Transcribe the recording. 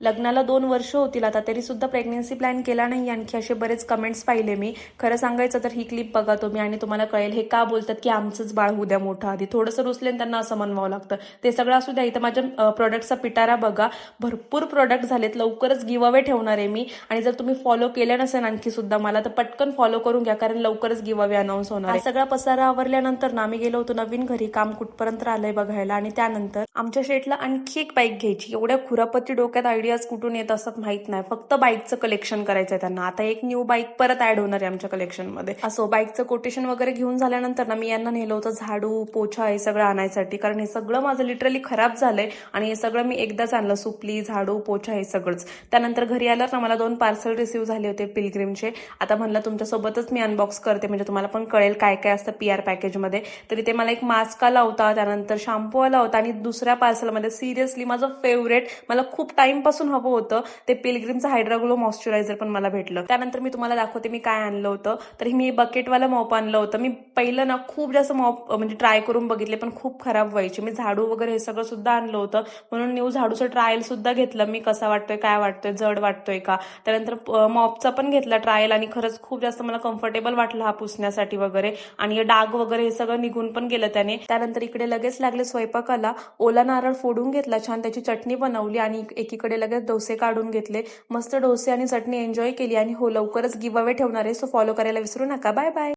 लग्नाला दोन वर्ष होतील आता तरी सुद्धा प्रेग्नेन्सी प्लॅन केला नाही आणखी असे बरेच कमेंट्स पाहिले मी. खरं सांगायचं तर ही क्लिप बघा तुम्ही आणि तुम्हाला कळेल हे का बोलतात की आमचंच बाळ होऊ द्या मोठं आधी. थोडंसं रुसले त्यांना असं म्हणवावं लागतं. ते सगळं असू द्या इथं माझ्या प्रोडक्टचा पिटारा बघा. भरपूर प्रोडक्ट झालेत. लवकरच गिव अवे ठेवणार आहे मी. आणि जर तुम्ही फॉलो केलं नसेल आणखी सुद्धा मला तर पटकन फॉलो करून घ्या कारण लवकरच गिव अवे अनाऊन्स होणार आहे. सगळा पसारा आवरल्यानंतर ना आम्ही गेलो होतो नवीन घरी. काम कुठपर्यंत आलंय बघायला. आणि त्यानंतर आमच्या शेटला आणखी एक बाईक घ्यायची. एवढ्या खुरापती डोक्यात आयडियाज कुठून येत असतात माहीत नाही. फक्त बाईकचं कलेक्शन करायचं आहे त्यांना. आता एक न्यू बाईक परत ऍड होणार आहे आमच्या कलेक्शनमध्ये असो बाईकचं कोटेशन वगैरे घेऊन झाल्यानंतर ना मी यांना नेलं होतं झाडू पोछा हे सगळं आणायसाठी. कारण हे सगळं माझं लिटरली खराब झालंय आणि हे सगळं मी एकदाच आणलं. सुपली झाडू पोछा हे सगळंच. त्यानंतर घरी आल्यावर ना मला दोन पार्सल रिसिव्ह झाले होते पिलग्रीमचे आता म्हणलं तुमच्यासोबतच मी अनबॉक्स करते. म्हणजे तुम्हाला पण कळेल काय काय असतं पी आर पॅकेजमध्ये तरी ते मला एक मास्क आला होता. त्यानंतर शॅम्पू आला होता. आणि दुसऱ्या पार्सलमध्ये सिरियसली माझं फेवरेट मला खूप टाइम पासून हवं होतं. ते पिलग्रीमचं हायड्राग्लो मॉइश्चरायझर पण मला भेटलं. त्यानंतर मी तुम्हाला दाखवते मी काय आणलं होतं. तर मी बकेटवाला मॉप आणलं होतं. मी पहिलं ना खूप जास्त मॉप म्हणजे ट्राय करून बघितले पण खूप खराब व्हायचे. मी झाडू वगैरे हे सगळं सुद्धा आणलं होतं. म्हणून न्यू झाडूचं ट्रायल सुद्धा घेतलं मी. कसा वाटतोय काय वाटतोय जड वाटतोय का? त्यानंतर मॉपचा पण घेतला ट्रायल आणि खरंच खूप जास्त मला कम्फर्टेबल वाटलं हा पुसण्यासाठी वगैरे. आणि डाग वगैरे हे सगळं निघून पण गेलं त्याने. त्यानंतर इकडे लगेच लागले स्वयंपाकाला. ओला नारळ फोडून घेतला छान. त्याची चटणी बनवली आणि एकीकडे लगेच डोसे काढून घेतले. मस्त डोसे आणि चटणी एन्जॉय केली आणि हो लवकरच गिव अवे ठेवणार आहे. सो फॉलो करायला विसरू नका. Bye bye